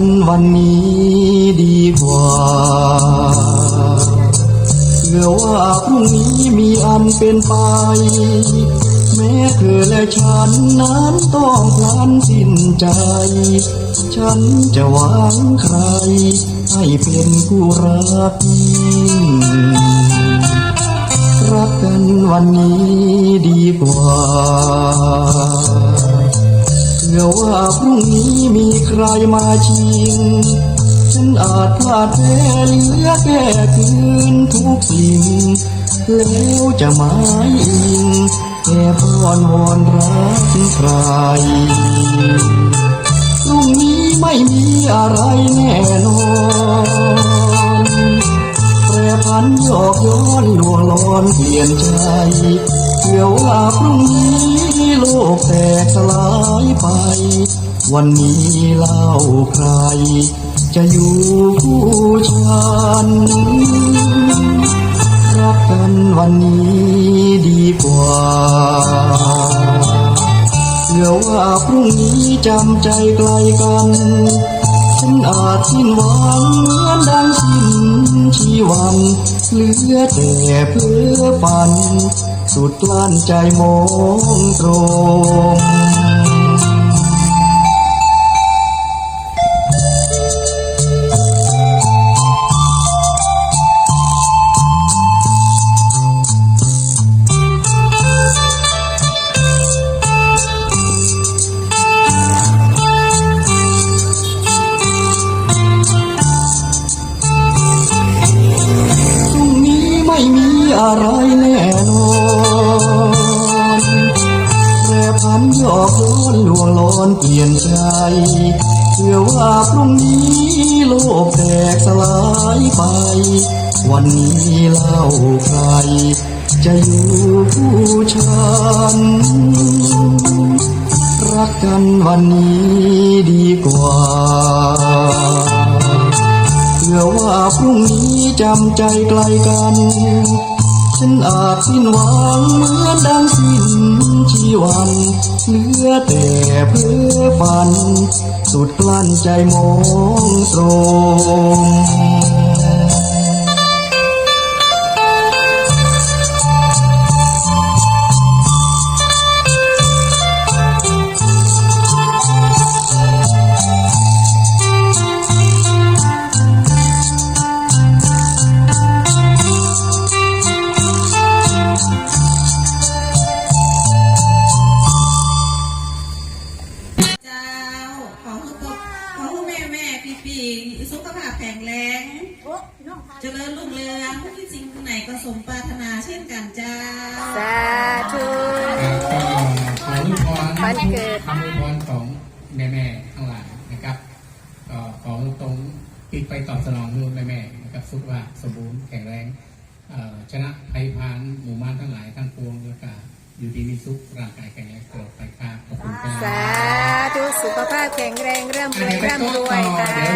ันวันนี้ดีกว่าเผื่อว่าพรุ่งนี้มีอันเป็นไป แม้เธอและฉันนั้นต้องพลันสิ้นใจ ฉันจะหวังใคร ให้เป็นผู้รักรักกันวันนี้ดีกว่าเผื่อว่าพรุ่งนี้ ใครมาชิง ฉันอาจพลาดแพ้เหลือแค่คืนทุกสิ่ง แล้วจะหมายอิงแค่พรวอนรักใครพรุ่งนี้ไม่มีอะไรแน่นอนแปรพันหยอกย้อนลวงลอนเปลี่ยนใจเผื่อว่าพรุ่งนี้โลกแตกสลายไป วันนี้เล่าใคร จะอยู่คู่ฉันรักกันวันนี้ดีกว่าเผื่อว่าพรุ่งนี้จำใจไกลกัน ฉันอาจสิ้นหวังเหมือนดังสิ้นชีวันเหลือแต่เพื่อฝัน สุดกลั้นใจมองตรง ม่มีอะไรแน่นอนแปรพันหยอกย้อนลวงลอนเปลี่ยนใจเพื่อว่าพรุ่งนี้โลกแตกสลายไป วันนี้เล่าใคร จะอยู่คู่ฉันรักกันวันนี้ดีกว่า พรุ่งนี้จำใจไกลกัน ฉันอาจสิ้นหวังเหมือนดังสิ้นชีวันเหลือแต่เพื่อฝัน สุดกลั้นใจมองตรง ปีสุขภาพแข็งแรง เจริญรุ่งเรืองทุกที่สิ่งไหนก็สมปรารถนาเช่นกันเจ้า สาธุก็ขออวยพรวันเกิดคำอวยพรของแม่ๆทั้งหลายนะครับก็ขอตรงปิดไปตอบสนองนู่นแม่ๆนะครับสุขภาพสมบูรณ์แข็งแรงเอ่อชนะภัยพานหมู่บ้านทั้งหลายทั้งปวงแล้วก็อยู่ดีมีสุขร่างกายแข็งแรงตลอด สุขภาพแข็งแรงร่ำรวยร่ำรวยค่ะ